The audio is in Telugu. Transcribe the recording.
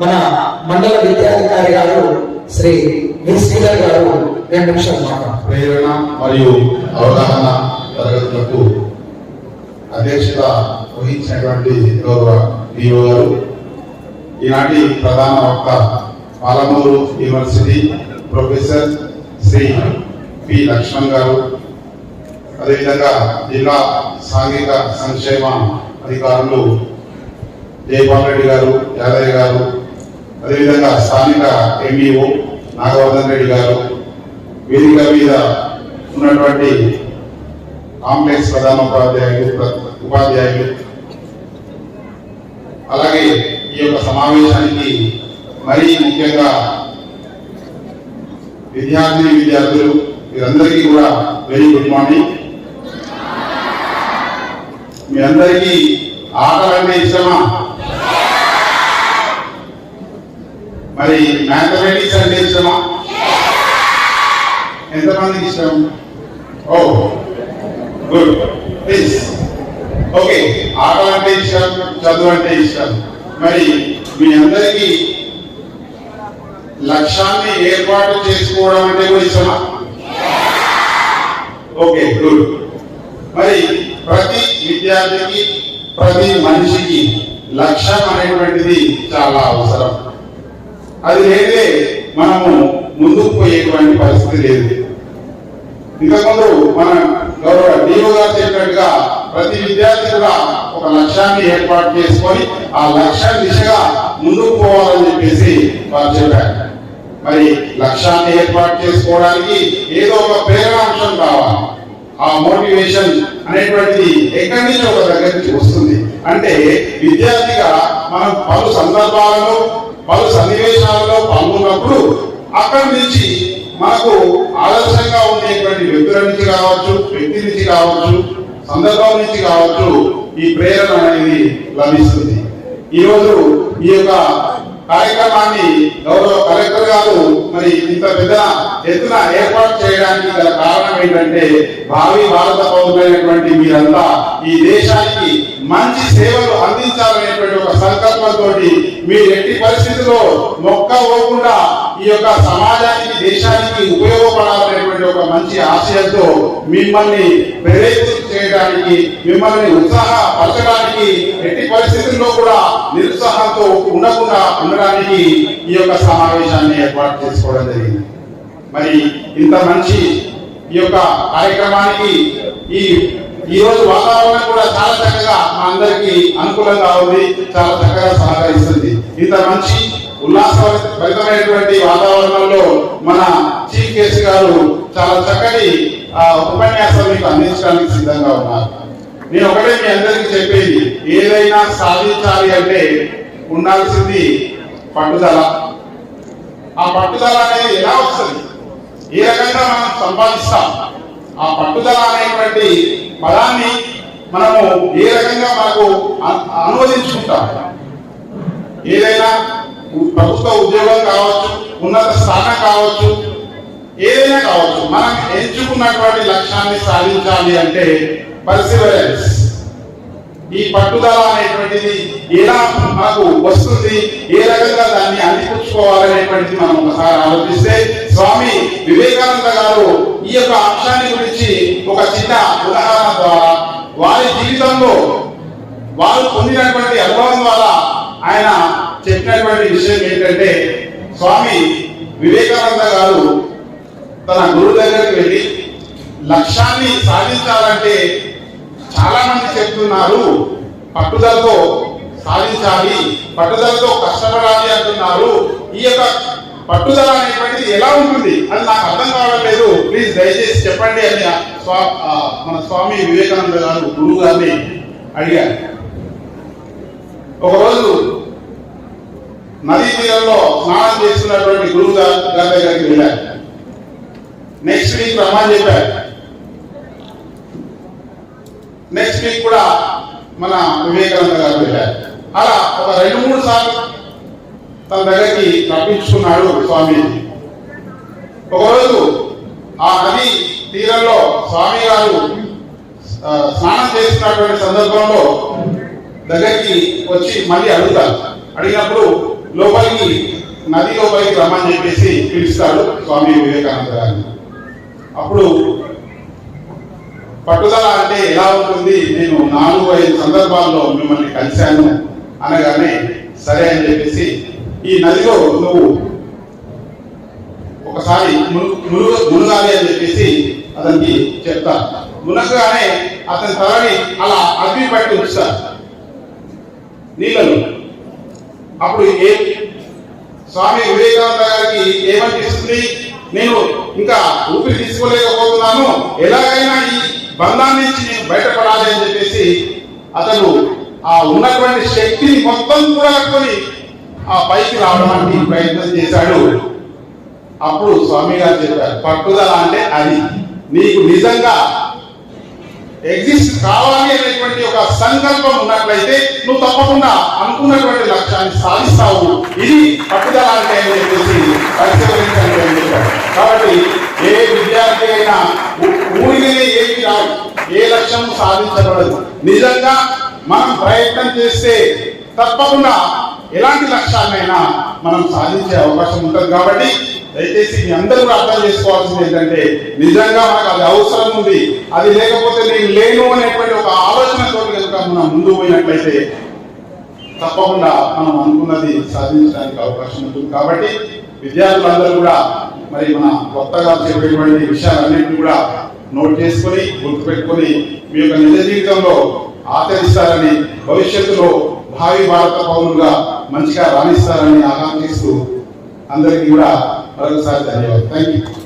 మన మండల విద్యాధికారి గారు శ్రీ వి. శ్రీధర్ గారు రెండు నిమిషాలు ప్రేరణ మరియు అవగాహన తరగతులకు అధ్యక్షత వహించినటువంటి గౌరవ పిఓ గారు ఈనాటి ప్రధాన వక్త Palamuru university professor Shri P. Lakshman garu అదేవిధంగా జిల్లా సాంఘిక సంక్షేమ అధికారులు జయపాల్ రెడ్డి గారు యాదయ్య గారు అదేవిధంగా స్థానిక ఎంఈఓ నాగవర్ధన్ రెడ్డి గారు వేదిక మీద ఉన్నటువంటి కాంప్లెక్స్ ప్రధాన ఉపాధ్యాయులు ఉపాధ్యాయులు. అలాగే ఈ యొక్క సమావేశానికి మరీ ముఖ్యంగా విద్యార్థిని విద్యార్థులు మీరందరికీ కూడా వెరీ గుడ్ మార్నింగ్. మీ అందరికీ ఆటలంటే ఇష్టమా మరి మ్యాథమెటిక్స్ అంటే ఇష్టమా? ఎంతమందికి ఇష్టం? ఓ గుడ్. ప్లీజ్ ఓకే ఆట అంటే ఇష్టం చదువు అంటే ఇష్టం. మరి మీ అందరికీ లక్ష్యాన్ని ఏర్పాటు చేసుకోవడం అంటే కూడా ఇష్టమా? ఓకే గుడ్ మరి ప్రతి విద్యార్థికి ప్రతి మనిషికి లక్ష్యం అనేటువంటిది చాలా అవసరం. అది లేదే మనము ముందుకు పోయేటువంటి పరిస్థితి లేదు. ఇంతకుముందు మన గౌరవ డీఓ గారు చెప్పినట్టుగా ప్రతి విద్యార్థి కూడా ఒక లక్ష్యాన్ని ఏర్పాటు చేసుకొని ఆ లక్ష్యం దిశగా ముందుకు పోవాలని చెప్పేసి వారు చెప్పారు. మరి లక్ష్యాన్ని ఏర్పాటు చేసుకోవడానికి ఏదో ఒక ప్రేరణాంశం కావాలి. ఆ మోటివేషన్ అనేటువంటిది ఎక్కడి నుంచి ఒక దగ్గర నుంచి వస్తుంది. అంటే విద్యార్థిగా మనం పలు సందర్భాలలో పలు సన్నివేశాలలో పాల్గొన్నప్పుడు అక్కడి నుంచి మనకు ఆదర్శంగా ఉండేటువంటి వ్యక్తుల నుంచి కావచ్చు వ్యక్తి నుంచి కావచ్చు సందర్భం నుంచి కావచ్చు ఈ ప్రేరణ అనేది లభిస్తుంది. ఈరోజు ఈ యొక్క కార్యక్రమాన్ని గౌరవ కలెక్టర్ గారు మరి ఇంత పెద్ద ఎత్తున ఏర్పాటు చేయడానికి గల కారణం ఏంటంటే భావి భారత పౌరులైనటువంటి మీరంతా ఈ దేశానికి మంచి సేవలు అందించాలనేటువంటి ఒక సంకల్పంతో మీరు ఎట్టి పరిస్థితుల్లో మొక్క పోకుండా ఈ యొక్క సమాజానికి దేశానికి ఉపయోగపడాలనేటువంటి ఒక మంచి ఆశయంతో మిమ్మల్ని ప్రేరేపితం చేయడానికి మిమ్మల్ని ఉత్సాహపరచడానికి ఎట్టి పరిస్థితుల్లో కూడా నిరుత్సాహంతో ఉండకుండా ఉండడానికి ఈ యొక్క సమావేశాన్ని ఏర్పాటు చేసుకోవడం జరిగింది. మరి ఇంత మంచి ఈ యొక్క కార్యక్రమానికి ఈ ఈ రోజు వాతావరణం కూడా చాలా చక్కగా మా అందరికి అనుకూలంగా ఉంది చాలా చక్కగా సహకరిస్తుంది. ఇంత మంచి ఉల్లాసభరితమైనటువంటి వాతావరణంలో మన చీఫ్ గెస్ట్ గారు చాలా చక్కటి ఆ, ఉపన్యాసం మీకు అందించడానికి సిద్ధంగా ఉన్నారు. నేను ఒకటే మీ అందరికీ చెప్పేది ఏదైనా సాధించాలి అంటే ఉండాల్సింది పట్టుదల. ఆ పట్టుదల అనేది ఎలా వస్తుంది? ఏ రకంగా మనం సంపాదిస్తాం? ఆ పట్టుదల అనేటువంటి పదాన్ని మనము ఏ రకంగా మనకు అనువదించుకుంటాం? ఏదైనా ప్రభుత్వ ఉద్యోగం కావచ్చు ఉన్నత స్థానం కావచ్చు ఏదైనా కావచ్చు మనం ఎంచుకున్నటువంటి లక్ష్యాన్ని సాధించాలి అంటే పర్సివరెన్స్. ఈ పట్టుదల అనేటువంటిది ఎలా మనకు వస్తుంది ఏ రకంగా దాన్ని అందిపుచ్చుకోవాలనేటువంటిది మనం ఒకసారి ఆలోచిస్తే స్వామి వివేకానంద గారు ఈ యొక్క అంశాన్ని గురించి ఒక చిన్న ఉదాహరణ ద్వారా వారి జీవితంలో వారు పొందినటువంటి అనుభవం ద్వారా ఆయన చెప్పినటువంటి విషయం ఏంటంటే స్వామి వివేకానంద గారు తన గురువు దగ్గరికి వెళ్ళి లక్ష్యాన్ని సాధించాలంటే చాలా మంది చెప్తున్నారు పట్టుదలతో సాధించాలి పట్టుదలతో కష్టపడాలి అంటున్నారు ఈ యొక్క పట్టుదల అనేటువంటిది ఎలా ఉంటుంది? అది నాకు అర్థం కావడం లేదు. ప్లీజ్ దయచేసి చెప్పండి అని మన స్వామి వివేకానంద గారు గురువు గారిని అడిగారు. ఒకరోజు నదీ తీరంలో స్నానం చేస్తున్నటువంటి గురువు గారి దగ్గరికి వెళ్ళారు. నెక్స్ట్ వీక్ రమ్మని చెప్పారు. నెక్స్ట్ వీక్ కూడా మన వివేకానంద గారు వెళ్ళారు. అలా ఒక రెండు మూడు సార్లు తన దగ్గరికి రప్పించుకున్నాడు స్వామి ఒకరోజు ఆ నది తీరంలో స్వామి గారు స్నానం చేసినటువంటి సందర్భంలో దగ్గరికి వచ్చి మళ్ళీ అడుగుతారు అడిగినప్పుడు లోపలికి నది లోపలికి రమ్మని చెప్పేసి పిలుస్తాడు స్వామి వివేకానంద గారిని అప్పుడు పట్టుదల అంటే ఎలా ఉంటుంది? నేను నాలుగు ఐదు సందర్భాల్లో మిమ్మల్ని కలిశాను అనగానే సరే అని చెప్పేసి ఈ నదిలో నువ్వు ఒకసారి మును- మునుగు అని చెప్పేసి అతనికి చెప్తా. మునగగానే అతని తలని అలా అగ్ని పట్టి ఉంచుతారు. నీళ్ళలో అప్పుడు ఏ స్వామి వివేకానంద గారికి ఏమనిపిస్తుంది? నేను ఇంకా ఊపిరి తీసుకోలేకపోతున్నాను. ఎలాగైనా ఈ బంధాన్ని నుంచి నేను బయటపడాలి అని చెప్పేసి అతను ఆ ఉన్నటువంటి శక్తిని మొత్తం కూడా కట్టుకొని ఆ పైకి రావడానికి ప్రయత్నం చేశాడు. అప్పుడు స్వామి గారు చెప్పారు పట్టుదల అంటే అది. నీకు నిజంగా ఎగ్జిస్ట్ కావాలి అనేటువంటి ఒక సంకల్పం ఉన్నట్లయితే నువ్వు తప్పకుండా అనుకున్నటువంటి లక్ష్యాన్ని సాధిస్తావు. ఇది పట్టుదల అంటే అని చెప్పేసి పరిశీలించండి అని చెప్పారు కాబట్టి ఏ విద్యార్థి అయినా ఊ- ఊరికనే ఏమి రాదు. ఏ లక్ష్యం సాధించబడదు. నిజంగా మనం ప్రయత్నం చేస్తే తప్పకుండా ఎలాంటి లక్ష్యాన్నైనా మనం సాధించే అవకాశం ఉంటుంది. కాబట్టి దయచేసి మీ అందరూ కూడా అర్థం చేసుకోవాల్సింది ఏంటంటే నిజంగా మనకు అది అవసరం ఉంది. అది లేకపోతే నేను లేను అనేటువంటి ఒక ఆలోచనతో కనుక మనం ముందు పోయినట్లయితే తప్పకుండా మనం అనుకున్నది సాధించడానికి అవకాశం ఉంటుంది. కాబట్టి విద్యార్థులందరూ కూడా మరి మన కొత్తగా చెప్పేటువంటి విషయాలన్నింటినీ కూడా నోట్ చేసుకొని గుర్తుపెట్టుకొని మీ యొక్క నిజ జీవితంలో ఆచరిస్తారని భవిష్యత్తులో భావి భారత పౌరులుగా మంచిగా రాణిస్తారని ఆకాంక్షిస్తూ అందరికీ కూడా other side. Thank you.